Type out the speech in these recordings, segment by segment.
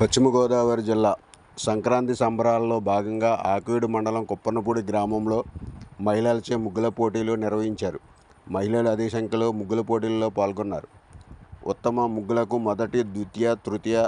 పశ్చిమ గోదావరి జిల్లా సంక్రాంతి సంబరాల్లో భాగంగా ఆకివీడు మండలం కుప్పన్నపూడి గ్రామంలో మహిళలచే ముగ్గుల పోటీలు నిర్వహించారు. మహిళలు అధిక సంఖ్యలో ముగ్గుల పోటీల్లో పాల్గొన్నారు. ఉత్తమ ముగ్గులకు మొదటి ద్వితీయ తృతీయ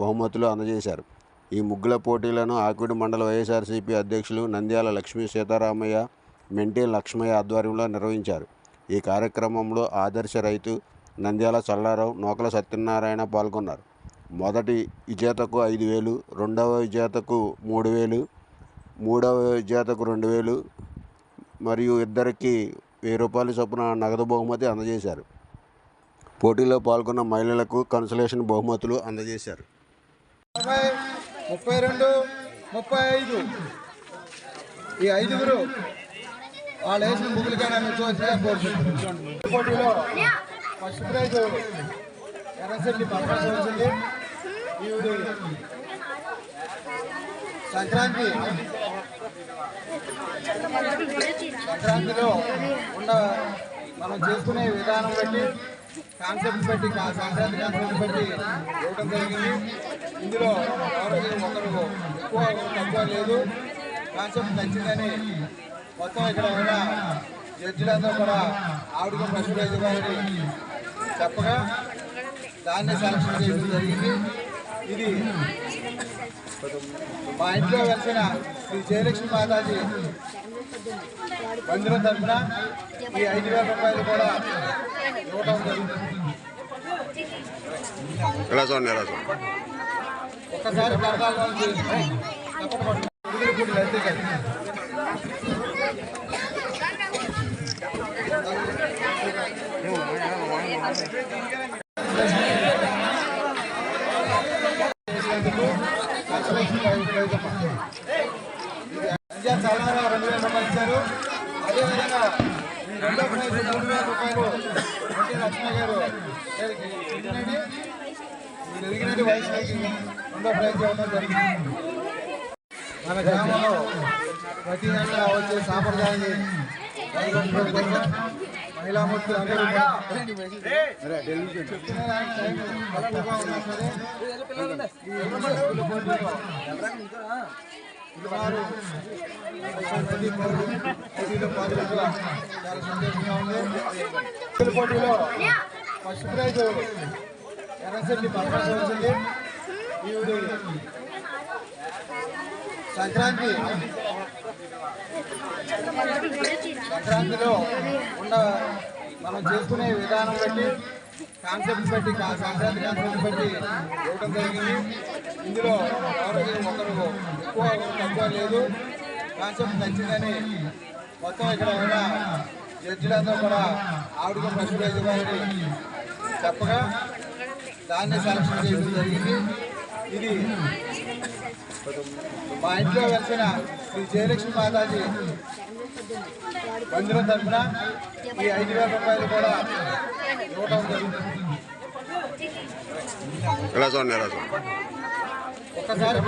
బహుమతులు అందజేశారు. ఈ ముగ్గుల పోటీలను ఆకివీడు మండల వైఎస్ఆర్సీపీ అధ్యక్షులు నంద్యాల లక్ష్మీ సీతారామయ్య మెంటే లక్ష్మయ్య ఆధ్వర్యంలో నిర్వహించారు. ఈ కార్యక్రమంలో ఆదర్శ రైతు నంద్యాల చల్లారావు నూకల సత్యనారాయణ పాల్గొన్నారు. మొదటి విజేతకు ఐదు వేలు రెండవ విజేతకు మూడు వేలు మూడవ విజేతకు రెండు వేలు మరియు ఇద్దరికి వెయ్యి రూపాయల చొప్పున నగదు బహుమతి అందజేశారు. పోటీలో పాల్గొన్న మహిళలకు కన్సలేషన్ బహుమతులు అందజేశారు. ముప్పై రెండు ముప్పై ఐదు. ఈ ఐదుగురు వాళ్ళు వేసిన ముగ్గులకైనా మీరు కోరుకుంటున్నాను పోటీలో ఫస్ట్ ప్రైజ్ ఎర్రశెల్లి పరమేశ్వర వచ్చింది. సంక్రాంతి. సంక్రాంతిలో ఉన్న మనం చేసుకునే విధానం బట్టి కాన్సెప్ట్ బట్టి సంక్రాంతి కాన్సెప్ట్ బట్టి ఇవ్వడం జరిగింది. ఇందులో ఎవరికి ఒకరు ఎక్కువ తక్కువ లేదు. కాన్సెప్ట్ నచ్చిందని మొత్తం ఇక్కడ ఉన్న జడ్జిలందరూ కూడా ఆవిడకు ఫస్ట్ ప్రైజ్ చెప్పగా దాన్ని సెలక్షన్ చేయడం జరిగింది. ఇది మా ఇంట్లో వెలిసిన శ్రీ జయలక్ష్మి మాతాజీ మందిరం తరఫున ఈ ఐదు వేల రూపాయలు కూడా ఇవ్వడం జరుగుతుంది ఒక్కసారి అంతే కదా. చేసినందుకు కన్సలేషన్ రెండు వేల రూపాయలు ఇచ్చారు అదేవిధంగా రెండో ప్రైజ్ మూడు వేల రూపాయలు లక్ష్మణ గారు ఎదిగినది వయసుకి రెండో ప్రైజ్ ఇవ్వడం జరిగింది మన గ్రామంలో ప్రతి ఏటా వచ్చే సాంప్రదాయాన్ని మహిళా అందరూ పోటీలో సుమారు మంది పోటీలో చాలా సంతోషంగా ఉంది పోటీలో ఫస్ట్ ప్రైజ్ ఎర్రశెల్లి పరమేశ్వర వచ్చింది ఈవిడ సంక్రాంతి సంక్రాంతిలో ఉన్న మనం చేసుకునే విధానం బట్టి కాన్సెప్ట్ బట్టి సంక్రాంతి కాన్సెప్ట్ బట్టి ఇవ్వడం జరిగింది. ఇందులో ఎవరికి ఒకరు ఎక్కువ తక్కువ లేదు. కాన్సెప్ట్ నచ్చిందని మొత్తం ఇక్కడ ఉన్న జడ్జిలందరూ కూడా ఆవిడకు ఫస్ట్ ప్రైజ్ చెప్పగా దాన్ని సెలక్షన్ చేయడం జరిగింది. ఇది. మా ఇంట్లో వెలిసిన శ్రీ జయలక్ష్మి మాతాజీ మందిరం తరఫున ఈ ఐదు వేల రూపాయలు కూడా ఇవ్వడం జరుగుతుంది ఒక్కసారి.